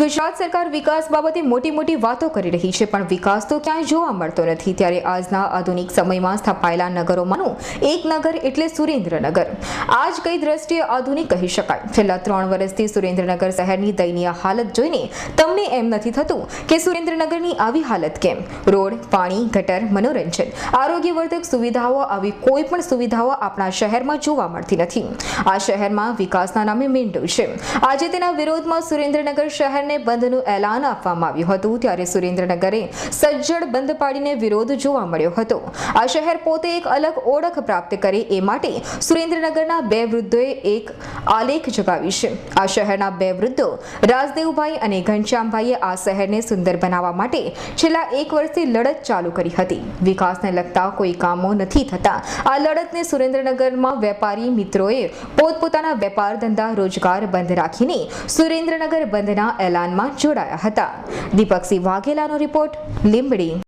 ગુજરાત સરકાર વિકાસ બાબતે મોટી મોટી વાતો કરી રહી છે, પણ વિકાસ તો ક્યાંય જોવા મળતો નથી. ત્યારે આજના આધુનિક સમયમાં સ્થપાયેલા નગરોમાંનું એક નગર એટલે સુરેન્દ્રનગર. આજ કઈ દ્રષ્ટિએ આધુનિક કહી શકાય? છેલ્લા ત્રણ વર્ષથી સુરેન્દ્રનગર શહેરની દયનીય હાલત જોઈને તમને એમ નથી થતું કે સુરેન્દ્રનગરની આવી હાલત કેમ? રોડ, પાણી, ગટર, મનોરંજન, આરોગ્યવર્ધક સુવિધાઓ આવી કોઈ પણ સુવિધાઓ આપણા શહેરમાં જોવા મળતી નથી. આ શહેરમાં વિકાસના નામે મેંડો છે. આજે તેના વિરોધમાં સુરેન્દ્રનગર શહેરને બંધનું એલાન આપવામાં આવ્યું હતું ત્યારે સુરેન્દ્રનગરે સજ્જડ બંધ પાડીને વિરોધ જોવા મળ્યો હતો. આ શહેર પોતે એક અલગ ઓળખ પ્રાપ્ત કરે એ માટે સુરેન્દ્રનગરના બે વૃદ્ધોએ એક આલેખ જગાવી છે. આ શહેરના બે વૃદ્ધો રાજદેવભાઈ અને ઘનશ્યામભાઈએ આ શહેરને સુંદર બનાવવા માટે છેલ્લા એક વર્ષથી લડત ચાલુ કરી હતી. વિકાસને લગતા કોઈ કામો નથી થતા. આ લડતને સુરેન્દ્રનગરમાં વેપારી મિત્રોએ પોતપોતાના વેપાર ધંધા રોજગાર બંધ રાખીને સુરેન્દ્રનગર બંધના એલાનમાં જોડાયા હતા. દીપકસિંહ વાઘેલાનો રિપોર્ટ લીંબડી.